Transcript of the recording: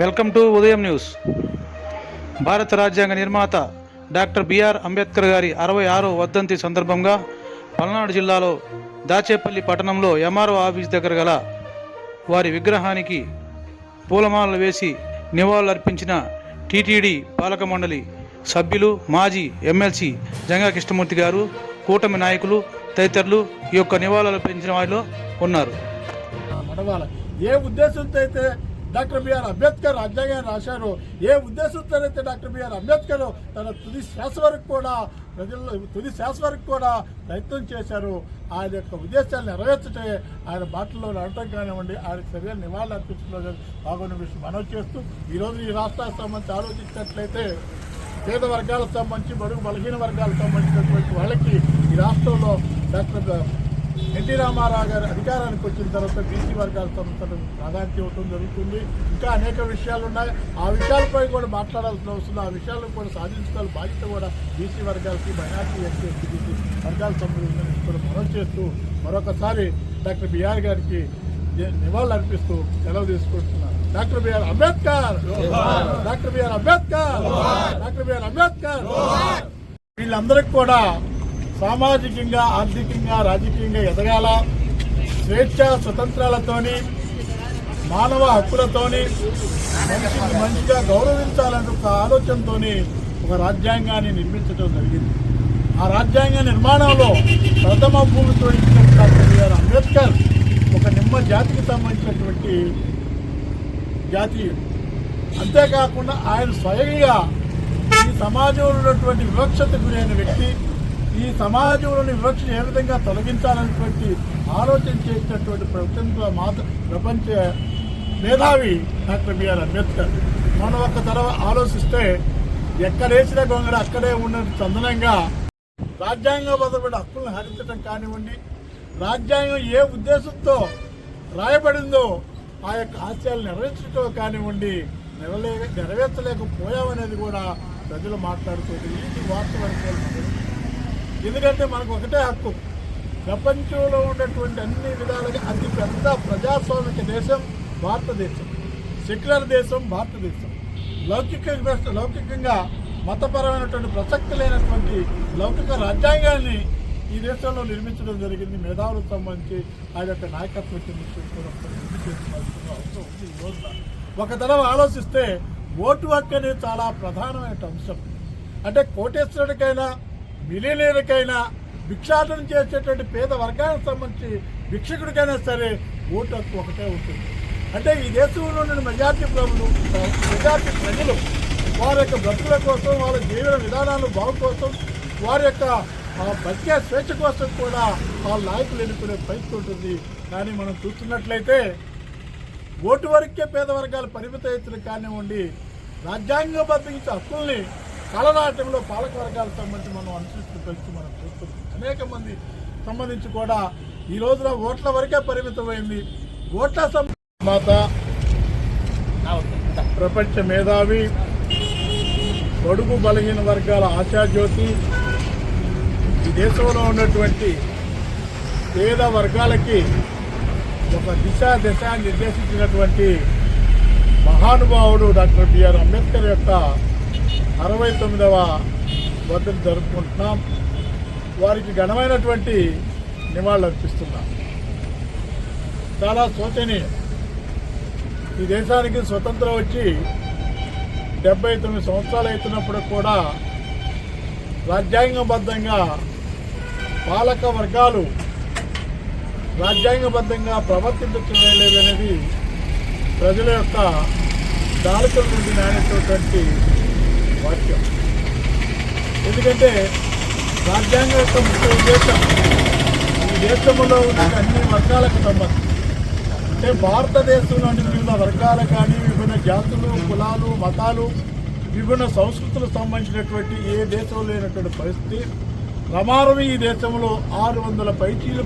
Welcome to ఉదయం news. భారత రాజ్యాంగ నిర్మాత డాక్టర్ బిఆర్ అంబేద్కర్ గారి అరవై ఆరో వర్ధంతి సందర్భంగా పల్నాడు జిల్లాలో దాచేపల్లి పట్టణంలో ఎంఆర్ఓ ఆఫీస్ దగ్గర గల వారి విగ్రహానికి పూలమాలలు వేసి నివాళులర్పించిన టీటీడీ పాలక మండలి సభ్యులు మాజీ ఎమ్మెల్సీ జంగా కృష్ణమూర్తి గారు కూటమి నాయకులు తదితరులు ఈ యొక్క నివాళులు పెంచిన వారిలో ఉన్నారు. ఏ ఉద్దేశంతో అయితే డాక్టర్ బిఆర్ అంబేద్కర్ రాజ్యాంగాన్ని రాశారు. ఏ ఉద్దేశంతో అయితే డాక్టర్ బిఆర్ అంబేద్కర్ తన తుది శ్వాస వరకు కూడా ప్రజల్లో తుది శ్వాస వరకు కూడా ప్రయత్నం చేశారు. ఆయన యొక్క ఉద్దేశాలు నెరవేర్చటే ఆయన బాటల్లో నడటం కానివ్వండి ఆయన సరైన నివాళులు అర్పించడంలో బాగున్న విషయం మనం చేస్తూ ఈరోజు ఈ రాష్ట్రానికి సంబంధించి ఆలోచించినట్లయితే పేద వర్గాలకు సంబంధించి బడుగు బలహీన వర్గాలకు సంబంధించినటువంటి వాళ్ళకి ఈ రాష్ట్రంలో డాక్టర్ ఎన్టీ రామారావు గారు అధికారానికి వచ్చిన తర్వాత బీసీ వర్గాల సంబంధించిన ప్రాధాన్యత ఇవ్వటం జరుగుతుంది. ఇంకా అనేక విషయాలు ఉన్నాయి. ఆ విషయాలపై కూడా మాట్లాడాల్సిన అవసరం ఆ విషయాలను కూడా సాధించుకోవాలి. బాధ్యత కూడా బీసీ వర్గాలకి మైనార్టీ ఎస్సీ ఎస్టీ వర్గాలకు సంబంధించిన కూడా మనం చేస్తూ మరొకసారి డాక్టర్ బిఆర్ గారికి నివాళులు అర్పిస్తూ సెలవు తీసుకుంటున్నారు doctor B R Ambedkar! Doctor B R Ambedkar! Doctor B R Ambedkar! వీళ్ళందరికీ కూడా సామాజికంగా ఆర్థికంగా రాజకీయంగా ఎదగాల. స్వేచ్ఛ స్వతంత్రాలతోని మానవ హక్కులతోని మనిషిని మంచిగా గౌరవించాలనే ఒక ఆలోచనతోని ఒక రాజ్యాంగాన్ని నిర్మించడం జరిగింది. ఆ రాజ్యాంగ నిర్మాణంలో ప్రథమ భూమితో ఇచ్చిన డాక్టర్ అంబేద్కర్ ఒక నిమ్మ జాతికి సంబంధించినటువంటి జాతీయుడు అంతేకాకుండా ఆయన స్వయంగా ఈ సమాజంలో ఉన్నటువంటి వివక్షత గురైన వ్యక్తి. ఈ సమాజంలోని వివక్ష ఏ విధంగా తొలగించాలనేటువంటి ఆలోచన చేసినటువంటి ప్రపంచ మాత ప్రపంచ మేధావి డాక్టర్ బిఆర్ అంబేద్కర్. మనం ఒక తర ఆలోచిస్తే ఎక్కడేసిన గొంగడ అక్కడే ఉన్న చందనంగా రాజ్యాంగబద్ధమైన హక్కులను హరించడం కానివ్వండి రాజ్యాంగం ఏ ఉద్దేశంతో రాయబడిందో ఆ యొక్క ఆశయాలు నెరవేర్చడం కానివ్వండి నెరలే నెరవేర్చలేకపోయామనేది కూడా ప్రజలు మాట్లాడుతుంది ఇది వాస్తవానికి ఎందుకంటే మనకు ఒకటే హక్కు. ప్రపంచంలో ఉన్నటువంటి అన్ని విధాలుగా అతి పెద్ద ప్రజాస్వామిక దేశం భారతదేశం. సెక్యులర్ దేశం భారతదేశం. లౌకిక లౌకికంగా మతపరమైనటువంటి ప్రసక్తి లేనటువంటి లౌకిక రాజ్యాంగాన్ని ఈ దేశంలో నిర్మించడం జరిగింది. మేధావులకు సంబంధించి ఆ యొక్క నాయకత్వం కింద అవసరం ఉంది ఈ రోజున. ఒక తరం ఆలోచిస్తే ఓటు హక్కు అనేది చాలా ప్రధానమైన అంశం. అంటే కోటేశ్వరుడికైనా మిలియనీర్కైనా భిక్షాటనం చేసేటువంటి పేద వర్గానికి సంబంధించి భిక్షకుడికైనా సరే ఓటు హక్కు ఒకటే ఉంటుంది. అంటే ఈ దేశంలో ఉన్న మెజార్టీ ప్రభులు మెజార్టీ ప్రజలు వారి యొక్క బ్రతుకుల కోసం వాళ్ళ జీవన విధానాలు బాగు కోసం వారి యొక్క బతికే స్వేచ్ఛ కోసం కూడా వాళ్ళ నాయకులు ఎన్నుకునే పరిస్థితి ఉంటుంది. కానీ మనం చూస్తున్నట్లయితే ఓటు వరకే పేద వర్గాలు పరిమిత ఎత్తులు కానివ్వండి రాజ్యాంగబద్ధంగా హక్కుల్ని కలనాటంలో పాలక వర్గాలకు సంబంధించి మనం అనుసరిస్తూ కలిసి మనం చూస్తున్నాం. అనేక మంది సంబంధించి కూడా ఈ రోజున ఓట్ల వరకే పరిమితమైంది. ఓట్ల మాత ప్రపంచ మేధావి పొడుగు బలహీన వర్గాల ఆశాజ్యోతి ఈ దేశంలో ఉన్నటువంటి పేద వర్గాలకి ఒక దిశ దిశ నిర్దేశించినటువంటి మహానుభావుడు డాక్టర్ బిఆర్ అంబేద్కర్ యొక్క అరవై తొమ్మిదవ వర్ధని జరుపుకుంటున్నాం. వారికి ఘనమైనటువంటి నివాళులు అర్పిస్తున్నాం. చాలా శోచనీయం ఈ దేశానికి స్వతంత్రం వచ్చి డెబ్బై తొమ్మిది సంవత్సరాలు అవుతున్నప్పుడు కూడా రాజ్యాంగబద్ధంగా పాలక వర్గాలు రాజ్యాంగబద్ధంగా ప్రవర్తించడం లేదనేది ప్రజల యొక్క దాడుల నుండి నానేటటువంటి వాక్యం. ఎందుకంటే రాజ్యాంగం యొక్క ముఖ్య ఉద్దేశం ఈ దేశంలో ఉన్న అన్ని వర్గాలకు సంబంధించి అంటే భారతదేశంలోని వివిధ వర్గాలు కానీ విభిన్న జాతులు కులాలు మతాలు విభిన్న సంస్కృతులకు సంబంధించినటువంటి ఏ దేశంలో లేనటువంటి పరిస్థితి. రమారం ఈ దేశంలో ఆరు వందల పైచీలు